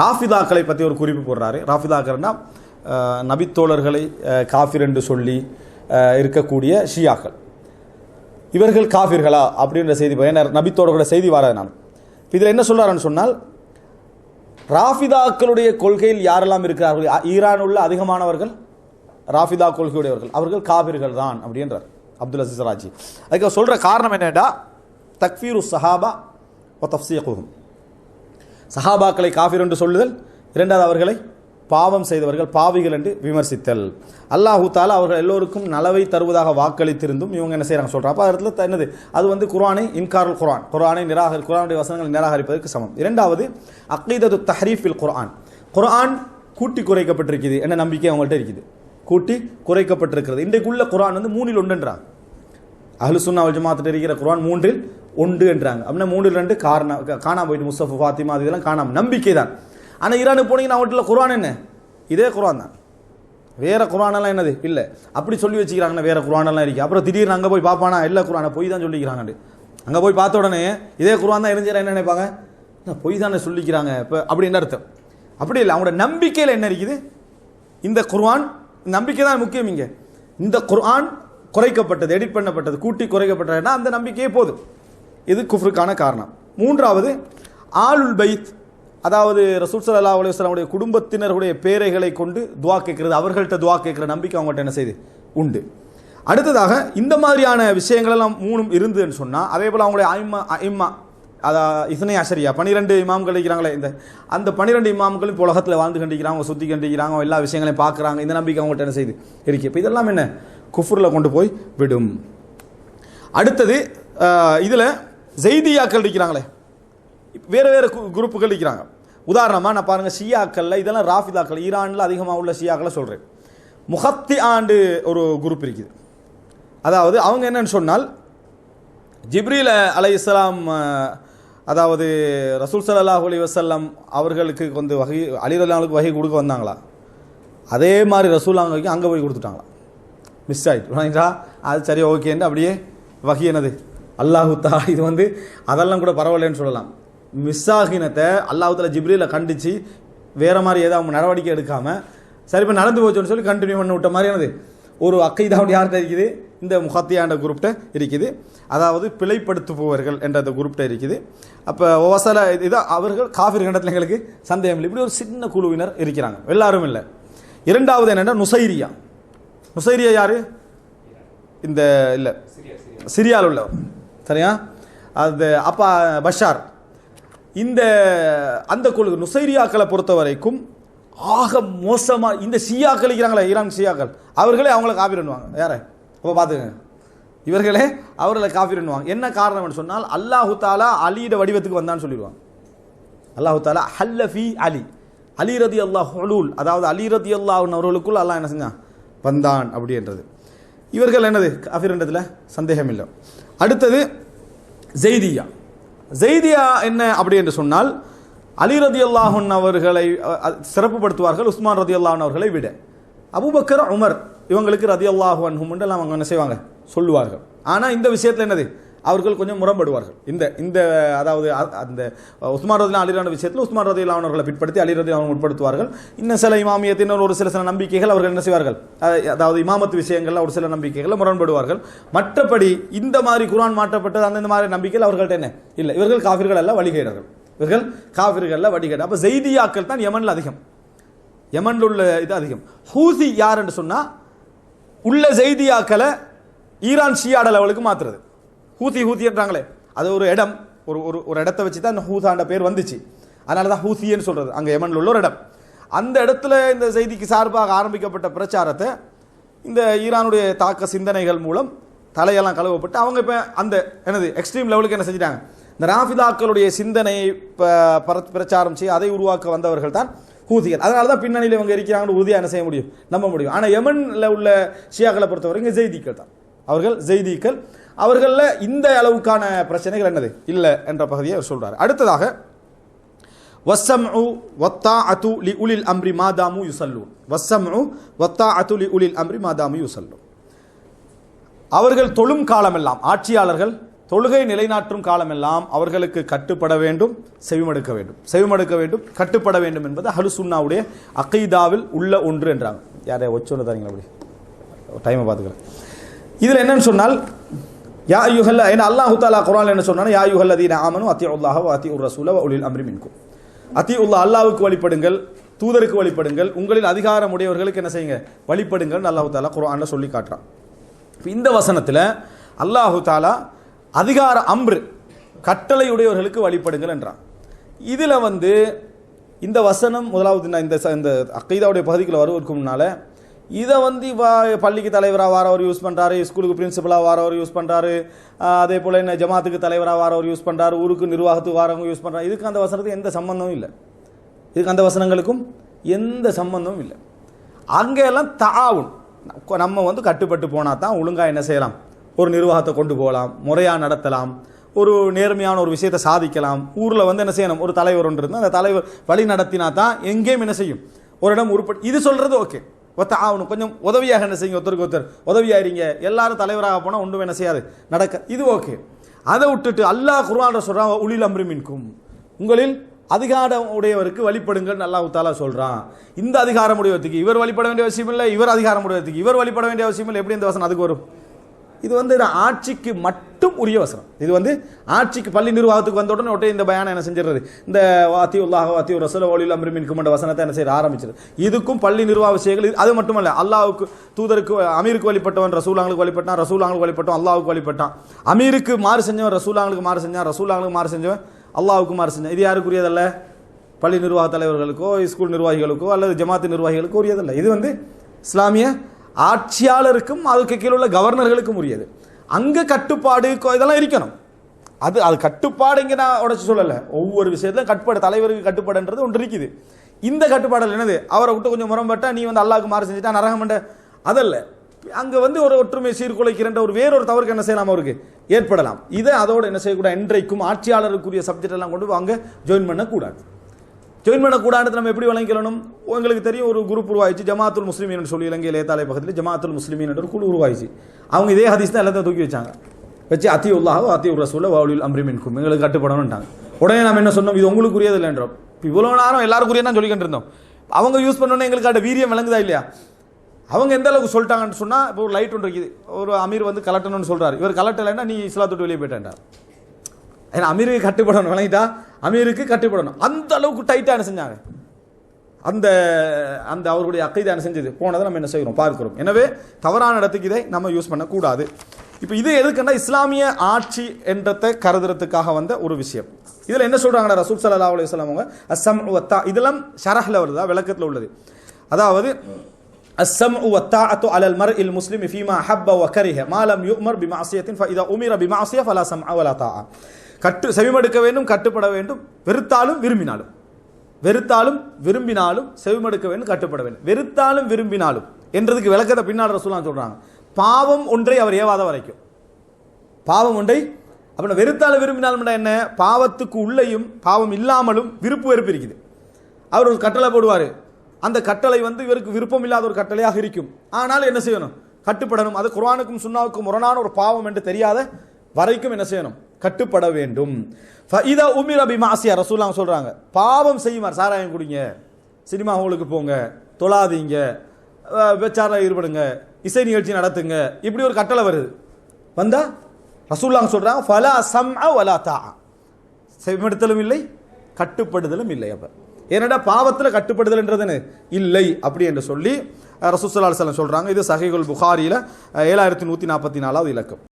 ராஃபிதாக்களை பற்றி ஒரு குறிப்பு போடுறாரு. ராஃபிதாக்கள்னா நபித்தோழர்களை காஃபிர் என்று சொல்லி இருக்கக்கூடிய ஷியாக்கள். இவர்கள் காஃபிர்களா? அப்படின்ற செய்தி ஏன்னா நபித்தோழர்களோட செய்தி வராது நான். இதில் என்ன சொல்கிறாருன்னு சொன்னால் ராஃபிதாக்களுடைய கொள்கையில் யாரெல்லாம் இருக்கிறார்கள்? ஈரான் உள்ள அதிகமானவர்கள் ராஃபிதா கொள்கையுடையவர்கள். அவர்கள் காபிர்கள் தான் அப்படின்றார் அப்துல் அசீஸ் ராஜி அதுக்கு சொல்கிற காரணம் என்னடா? தக்ஃபீரு சஹாபா ஒ தஃப்சீகுஹும். சஹாபாக்களை காஃபிர் என்று சொல்லுதல் இரண்டாவது அவர்களை பாவம் செய்தவர்கள் பாவிகள் என்று விமர்சித்தல். அல்லாஹூ தாலா அவர்கள் எல்லோருக்கும் நலவை தருவதாக வாக்களித்திருந்தும் இவங்க என்ன செய்கிறாங்க சொல்கிறாங்க அப்போ இடத்துல என்னது? அது வந்து குரானை இன்காரல் குரான் குரானை நிராகரி குரானுடைய வசனங்களை நிராகரிப்பதற்கு சமம். இரண்டாவது அக்கீதது தஹரீஃபில் குரான் குரான் கூட்டி குறைக்கப்பட்டிருக்குது. என்ன நம்பிக்கை அவங்கள்ட்ட இருக்குது? கூட்டி குறைக்கப்பட்டிருக்கிறது. இன்றைக்குள்ள குரான் வந்து மூணில் ஒன்றுன்றாங்க. அஹ்லு சுன்னா வல் ஜமாத்தில் இருக்கிற குரான் மூன்றில் ஒன்று என்றாங்க. அப்படின்னா மூன்றில் ரெண்டு காரணம் காணாம போயிட்டு முஸ்தபு ஃபாத்திமா அது இதெல்லாம் காணாம. நம்பிக்கை தான் ஆனால் ஈரானுக்கு போனீங்கன்னா அவங்கள்ட்ட குரான் என்ன? இதே குரான் தான். வேறு குரானெல்லாம் என்னது? இல்லை. அப்படி சொல்லி வச்சுக்கிறாங்கன்னா வேறு குரானெல்லாம் இருக்குது அப்புறம் திடீர்னு அங்கே போய் பார்ப்பானா? இல்லை குரானை பொய் தான் சொல்லிக்கிறாங்க அங்கே போய் பார்த்த உடனே இதே குரான் தான் இருந்துச்சா என்ன நினைப்பாங்க? பொய் தானே சொல்லிக்கிறாங்க. இப்போ அப்படின்னு அர்த்தம்? அப்படி இல்லை. அவங்களோட நம்பிக்கையில் என்ன இருக்குது? இந்த குர்ஆன் நம்பிக்கை தான் முக்கியம் இங்கே. இந்த குர்ஆன் குறைக்கப்பட்டது எடிட் பண்ணப்பட்டது கூட்டி குறைக்கப்பட்டதுன்னா அந்த நம்பிக்கையே போதும். இது குஃப்ருக்கான காரணம். மூன்றாவது ஆளுல் பைத் அதாவது ரசூல் சல்லா அலுவலாமுடைய குடும்பத்தினருடைய பேரைகளை கொண்டு துவா கேட்கிறது. அவர்கள்ட்ட துவா கேட்குற நம்பிக்கை அவங்கள்ட்ட என்ன செய்யுது உண்டு. அடுத்ததாக இந்த மாதிரியான விஷயங்களெல்லாம் மூணும் இருந்துன்னு சொன்னால் அதே போல் அவங்களுடைய ஐம்மா ஐம்மா அதா இசனை ஆசரியா பன்னிரெண்டு இமாம்கள் இருக்கிறாங்களே இந்த அந்த பன்னிரெண்டு இமாம்களும் இப்போ உலகத்தில் வாழ்ந்து கண்டிக்கிறாங்க சுற்றி கண்டிக்கிறாங்க எல்லா விஷயங்களையும் பார்க்குறாங்க. இந்த நம்பிக்கை அவங்கள்ட்ட என்ன செய்யுது இருக்கு. இப்போ இதெல்லாம் என்ன? குஃபுரில் கொண்டு போய் விடும். அடுத்தது இதில் ஜெய்தியாக்கள் இருக்கிறாங்களே வேறு வேறு கு- குரூப்புகள் இருக்கிறாங்க உதாரணமாக நான் பாருங்கள் ஷியாக்களில் இதெல்லாம் ராஃபிதாக்கள் ஈரானில் அதிகமாக உள்ள ஷியாக்களை சொல்கிறேன் முகத்தி ஆண்டு ஒரு குரூப் இருக்குது. அதாவது அவங்க என்னன்னு சொன்னால் ஜிப்ரீல அலை இஸ்லாம் அதாவது ரசூல் சல்லாஹ் அலி வஸல்லம் அவர்களுக்கு வந்து வகை அலிரல்லாவுக்கு வகை கொடுக்க வந்தாங்களா? அதே மாதிரி ரசூல் அங்கே போய் கொடுத்துட்டாங்களா? மிஸ் ஆகிட்டு அது சரி ஓகேன்னு அப்படியே வகை என்னது? அல்லாஹுத்தா இது வந்து அதெல்லாம் கூட பரவாயில்லைன்னு சொல்லலாம். மிஸ் ஆகினத்தை அல்லாஹுத்தால ஜிப்ரீல கண்டிச்சு வேறு மாதிரி ஏதாவது நடவடிக்கை எடுக்காமல் சரி இப்போ நடந்து போச்சோன்னு சொல்லி கண்டினியூ பண்ணி விட்ட மாதிரியானது ஒரு அக்கைதாவுடைய யார்கிட்ட இருக்குது? இந்த முகத்தியாண்ட குரூப்ட இருக்குது. அதாவது பிழைப்படுத்துபவர்கள் என்ற அந்த குரூப்ட இருக்குது. அப்போ ஒவசல இது அவர்கள் காஃபிர் கண்டத்தில் எங்களுக்கு சந்தேகம் இல்லை. இப்படி ஒரு சின்ன குழுவினர் இருக்கிறாங்க. எல்லாரும் இல்லை. இரண்டாவது என்னென்னா நுசைரியா. நுசைரியா யார்? இந்த இல்லை. சிரியாவில் உள்ளவர் சரியா? அது அப்பா பஷார். இந்த அந்த குழு நுசைரியாக்களை பொறுத்த வரைக்கும் ஆக மோசமாக இந்த ஷியாக்கள் இருக்கிறாங்களே ஈரான் ஷியாக்கள் அவர்களே அவங்கள காப்பி பண்ணுவாங்க. யார? அப்போ பார்த்துங்க இவர்களே அவர்களை காப்பி பண்ணுவாங்க. என்ன காரணம்னு சொன்னால் அல்லாஹு தாலா அலியிட வடிவத்துக்கு வந்தான்னு சொல்லிடுவாங்க. அல்லாஹு தாலா ஹல்லஃபி அலி. அலி ரதி அல்லாஹ் ஹலூல் அதாவது அலி ரதி அல்லாஹ் அவர்களுக்குள் அல்லாஹ் என்ன செஞ்சான்? வந்தான் அப்படின்றது. இவர்கள் என்னது? காஃபிர்ன்றதுல சந்தேகம் இல்லை அடுத்தது ஜெய்தியா. ஜெய்தியா என்ன அப்படி என்று சொன்னால் அலி ரதி அல்லாஹன் அவர்களை சிறப்புப்படுத்துவார்கள் உஸ்மான் ரதி அல்லாஹன் அவர்களை விட. அபுபக்கர் உமர் இவங்களுக்கு ரதி அல்லாஹு அன்ஹும் அவங்க என்ன செய்வாங்க? சொல்லுவார்கள். ஆனால் இந்த விஷயத்தில் என்னது? அவர்கள் கொஞ்சம் முரண்படுவார்கள். இந்த இந்த அதாவது அந்த உஸ்மான் ரதிலா அலிரான விஷயத்தில் உஸ்மான் ரதிலா அவர்களை பிற்படுத்தி அலி ரதி அவங்க உட்படுத்துவார்கள் இன்னும் சில இமாமியத்தினர் ஒரு சில சில நம்பிக்கைகள் அவர்கள் என்ன செய்வார்கள்? அதாவது இமாமத்து விஷயங்களில் ஒரு சில நம்பிக்கைகளை முரண்படுவார்கள். மற்றபடி இந்த மாதிரி குர்ஆன் மாற்றப்பட்டது அந்த இந்த மாதிரி நம்பிக்கைகள் அவர்கள்ட்ட என்ன? இல்லை. இவர்கள் காஃபிர்கள் எல்லாம் வழிகேடர்கள். இவர்கள் காஃபிர்கள் வடிகேடு அப்போ ஜெய்தியாக்கள் தான் யமனில் அதிகம். யமனில் உள்ள இது அதிகம். ஹூசி யார் என்று உள்ள ஜெய்தியாக்களை ஈரான் ஷியாட லெவலுக்கு மாத்துறது. ஹூசி ஹூத்தின்றாங்களே அது ஒரு இடம் ஒரு ஒரு ஒரு இடத்த வச்சு தான் அந்த ஹூசாண்ட பேர் வந்துச்சு. அதனால தான் ஹூசின்னு சொல்கிறது அங்கே யமன்ல உள்ள ஒரு இடம். அந்த இடத்துல இந்த செய்திக்கு சார்பாக ஆரம்பிக்கப்பட்ட பிரச்சாரத்தை இந்த ஈரானுடைய தாக்க சிந்தனைகள் மூலம் தலையெல்லாம் கழுவப்பட்டு அவங்க இப்போ அந்த என்னது எக்ஸ்ட்ரீம் லெவலுக்கு என்ன செஞ்சிட்டாங்க? இந்த ராஃபிதாக்களுடைய சிந்தனையை ப- பிரச்சாரம் செய்ய அதை உருவாக்க வந்தவர்கள் தான் ஹூதிகள். அதனால தான் பின்னணியில் இவங்க இருக்கிறாங்கன்னு உறுதியாக என்ன செய்ய முடியும்? நம்ப முடியும். ஆனால் யமனில் உள்ள ஷியாக்களை பொறுத்தவரைக்கும் ஜெய்திக்கள் தான். அவர்கள் ஜெய்திக்கள் அவர்களில் இந்த அளவுக்கான பிரச்சனைகள் என்னது? இல்லை என்ற பகுதியை அவர் சொல்றார். அடுத்ததாக வஸ்ஸம்உ வத்தாஅத்து லி உலில் அம்ரி மாதாமு யுசல்லூன். வத்தா வத்தாஅத்து லி உலில் அம்ரி மாதாமு யுசல்லூன். அவர்கள் தொழும் காலமெல்லாம் ஆட்சியாளர்கள் தொழுகை நிலைநாட்டும் காலமெல்லாம் அவர்களுக்கு கட்டுப்பட வேண்டும் செவிமடுக்க வேண்டும். செவிமடுக்க வேண்டும் கட்டுப்பட வேண்டும் என்பது ஹலுசுன்னாவுடைய அகைதாவில் உள்ள ஒன்று என்றாங்க. யாரையா ஒச்சொன்னு தரீங்களா அப்படி? டைமை பார்த்துக்கிறேன். இதில் என்னன்னு சொன்னால் யா யுகல்ல ஏன்னா அல்லாஹு தாலா குரான் என்ன சொன்னா யா யுகல் அதீன ஆமனு அத்தி உல்லாஹ் அத்தி உர் ரசூல ஒளில் அம்ரி மின்கும் அத்தி உல்லா அல்லாவுக்கு வழிபடுங்கள் தூதருக்கு வழிபடுங்கள் உங்களில் அதிகாரம் உடையவர்களுக்கு என்ன செய்யுங்க வழிபடுங்கள் அல்லாஹு தாலா குரான் சொல்லி காட்டுறான் இந்த வசனத்தில் அல்லாஹு தாலா அதிகார அம்ரு கட்டளை உடையவர்களுக்கு வழிபடுங்கள் என்றான் இதில் வந்து இந்த வசனம் முதலாவது நான் இந்த இந்த அக்கைதாவுடைய பகுதிக்குள்ள வருவதற்கு முன்னால் இதை வந்து இப்போ பள்ளிக்கு தலைவராக வாரவர் யூஸ் பண்ணுறாரு ஸ்கூலுக்கு பிரின்சிபலாக வாரவர் யூஸ் பண்ணுறாரு அதே போல் என்ன ஜமாத்துக்கு தலைவராக வாரவர் யூஸ் பண்ணுறாரு ஊருக்கு நிர்வாகத்துக்கு வாரவங்க யூஸ் பண்ணுறாரு இதுக்கு அந்த வசனத்துக்கு எந்த சம்பந்தமும் இல்லை. இதுக்கு அந்த வசனங்களுக்கும் எந்த சம்பந்தமும் இல்லை. அங்கே எல்லாம் தாவுன் நம்ம வந்து கட்டுப்பட்டு போனால் தான் ஒழுங்காக என்ன செய்யலாம்? ஒரு நிர்வாகத்தை கொண்டு போகலாம் முறையாக நடத்தலாம் ஒரு நேர்மையான ஒரு விஷயத்தை சாதிக்கலாம். ஊரில் வந்து என்ன செய்யணும்? ஒரு தலைவர் ஒன்று இருந்தால் அந்த தலைவர் வழி நடத்தினா தான் எங்கேயும் என்ன செய்யும்? ஒரு இடம் உருப்படி இது சொல்கிறது ஓகே ஒத்த ஆகணும் கொஞ்சம் உதவியாக என்ன செய்யுங்க ஒருத்தருக்கு ஒருத்தர். உதவியாயிருங்க. எல்லாரும் தலைவராக போனால் ஒன்றும் என்ன செய்யாது. நடக்க இது ஓகே. அதை விட்டுட்டு அல்லாஹ் குர்வான் சொல்கிறான் உளில் அம்ருமின்கும் உங்களில் அதிகாரம் உடையவருக்கு வழிபடுங்கள் நல்லா உத்தால சொல்கிறான் இந்த அதிகாரம் உடையவத்துக்கு இவர் வழிபட வேண்டிய அவசியம் இல்லை இவர் அதிகாரம் உடையவத்துக்கு இவர் வழிபட வேண்டிய அவசியம் இல்லை. எப்படி இந்த வசனம் அதுக்கு வரும்? இது வந்து ஆட்சிக்கு மட்டும் உரிய வசனம். இது வந்து ஆட்சிக்கு பள்ளி நிர்வாகத்துக்கு வந்த உடனே உடனே இந்த பயானம் என்ன செஞ்சிடுறது? இந்த வாத்தி உல்லாஹ் வாத்தி ரசூல ஒளியில் அமிர்மின் குமண்ட வசனத்தை என்ன செய்ய ஆரம்பிச்சது இதுக்கும் பள்ளி நிர்வாக விஷயங்கள் அது மட்டுமல்ல அல்லாஹ்வுக்கு தூதருக்கு அமீருக்கு வழிபட்டவன் ரசூலாங்களுக்கு வழிபட்டான் ரசூலாங்களுக்கு வழிபட்டான் அல்லாவுக்கு வழிபட்டான். அமீருக்கு மாறு செஞ்சவன் ரசூலாங்களுக்கு மாறு செஞ்சான் ரசூலாங்களுக்கு மாறு செஞ்சவன் அல்லாவுக்கு மாறு செஞ்சான் இது யாருக்குரியதல்ல? பள்ளி நிர்வாக தலைவர்களுக்கோ ஸ்கூல் நிர்வாகிகளுக்கோ அல்லது ஜமாத்து நிர்வாகிகளுக்கோ உரியதல்ல. இது வந்து இஸ்லாமிய ஆட்சியாளருக்கும் அதுக்கு கீழே உள்ள கவர்னர்களுக்கும் உரியது. அங்கே கட்டுப்பாடு இதெல்லாம் இருக்கணும். அது அது கட்டுப்பாடுங்க நான் உடச்சி சொல்லலை. ஒவ்வொரு விஷயத்திலும் கட்டுப்பாடு தலைவருக்கு கட்டுப்பாடுன்றது ஒன்று இருக்குது. இந்த கட்டுப்பாடு என்னது? அவரை விட்டு கொஞ்சம் முரம்பட்டா நீ வந்து அல்லாவுக்கு மாறு செஞ்சுட்டா நரகமண்ட அதல்ல. அங்கே வந்து ஒரு ஒற்றுமை சீர்குலைக்கிறன்ற ஒரு வேறொரு தவறுக்கு என்ன செய்யலாம் அவருக்கு? ஏற்படலாம். இதை அதோட என்ன செய்யக்கூடாது? என்றைக்கும் ஆட்சியாளருக்குரிய சப்ஜெக்ட் எல்லாம் கொண்டு அங்கே ஜாயின் பண்ணக்கூடாது. ஜாயின் பண்ணக்கூடாது நம்ம எப்படி வழங்கிக்கணும்? உங்களுக்கு தெரியும் ஒரு குரூப் உருவாயிச்சு ஜமாத்துல் முஸ்லிமீன் சொல்லி இலங்கையில் ஏத்தாலை பக்கத்தில் ஜமாத்துல் முஸ்லிமீன் என்ற ஒரு குழு உருவாயிச்சு அவங்க இதே ஹதீஸ் தான் எல்லாத்தையும் தூக்கி வச்சாங்க. வச்சு அத்தி உல்லாஹோ அத்தி உர் ரசூல வவுலில் அம்ரிமின்கும் எங்களுக்கு கட்டுப்படணும்ட்டாங்க. உடனே நம்ம என்ன சொன்னோம்? இது உங்களுக்கு உரியது இல்லைன்றோம் இவ்வளோ நேரம் எல்லாருக்குரிய தான் சொல்லிக்கிட்டு இருந்தோம். அவங்க யூஸ் பண்ணோன்னே எங்களுக்கு அட்ட வீரியம் விளங்குதா இல்லையா? அவங்க எந்த அளவுக்கு சொல்லிட்டாங்கன்னு சொன்னால் இப்போ ஒரு லைட் ஒன்று இருக்குது. ஒரு அமீர் வந்து கலட்டணும்னு சொல்கிறார் இவர் கலட்டலைன்னா நீ இஸ்லாத்தோட்டு வெளியே போயிட்டேன்டா ஏன்னா அமீருக்கு கட்டுப்படணும். விளங்கிட்டா அமீருக்கு கட்டுப்படணும். அந்த அளவுக்கு டைட்டாக என்ன செஞ்சாங்க? அந்த அந்த அவருடைய அக்கைதை என்ன செஞ்சது? போனதை நம்ம என்ன செய்கிறோம்? பார்க்கிறோம். எனவே தவறான இடத்துக்கு இதை நம்ம யூஸ் பண்ணக்கூடாது. இப்போ இது எதுக்குன்னா இஸ்லாமிய ஆட்சி என்றத்தை கருதுறதுக்காக வந்த ஒரு விஷயம். இதில் என்ன சொல்கிறாங்கடா ரசூல் சல்லா அலி அவங்க? அஸ்ஸம் உத்தா இதெல்லாம் ஷரஹில் வருதா விளக்கத்தில் உள்ளது. அதாவது அஸ்ஸம் உத்தா அத்து அலல் மர் இல் முஸ்லிம் ஃபீமா ஹப்ப வ கரிஹ மாலம் யுமர் பிமாசியத்தின் ஃபஇதா உமிர பிமாசிய ஃபலாசம் அவலா தா கட்டு செவிமடுக்க வேண்டும் கட்டுப்பட வேண்டும். வெறுத்தாலும் விரும்பினாலும். வெறுத்தாலும் விரும்பினாலும் செவிமடுக்க வேண்டும் கட்டுப்பட வேண்டும். வெறுத்தாலும் விரும்பினாலும். என்றதுக்கு விளக்கத்தை பின்னால் ரசூலாம் சொல்கிறாங்க பாவம் ஒன்றை அவர் ஏவாத வரைக்கும். பாவம் ஒன்றை அப்புறம் வெறுத்தாலும் விரும்பினாலும் என்ன? பாவத்துக்கு உள்ளேயும் பாவம் இல்லாமலும் விருப்பு வெறுப்பு இருக்குது. அவர் ஒரு கட்டளை போடுவார். அந்த கட்டளை வந்து இவருக்கு விருப்பம் இல்லாத ஒரு கட்டளையாக இருக்கும். ஆனால் என்ன செய்யணும்? கட்டுப்படணும். அது குரானுக்கும் சுண்ணாவுக்கும் முரணான ஒரு பாவம் என்று தெரியாத வரைக்கும் என்ன செய்யணும்? கட்டுப்பட வேண்டும். இதா உமிர் அபி மாசியா ரசூலாம் சொல்கிறாங்க பாவம் செய்யுமார் சாராயம் குடிங்க சினிமா ஹாலுக்கு போங்க தொழாதீங்க விபச்சாரம் ஈடுபடுங்க இசை நிகழ்ச்சி நடத்துங்க. இப்படி ஒரு கட்டளை வருது. வந்தா ரசூல்லாங்க சொல்கிறாங்க ஃபலா சம் வலா தா செவிமடுத்தலும் இல்லை கட்டுப்படுதலும் இல்லை அப்போ. ஏனடா பாவத்தில் கட்டுப்படுதல்ன்றதுன்னு? இல்லை அப்படி என்று சொல்லி ரசூசல்லா சொல்கிறாங்க இது சஹீகுல் புகாரியில் ஏழாயிரத்தி நூற்றி நாற்பத்தி நாலாவது இலக்கம்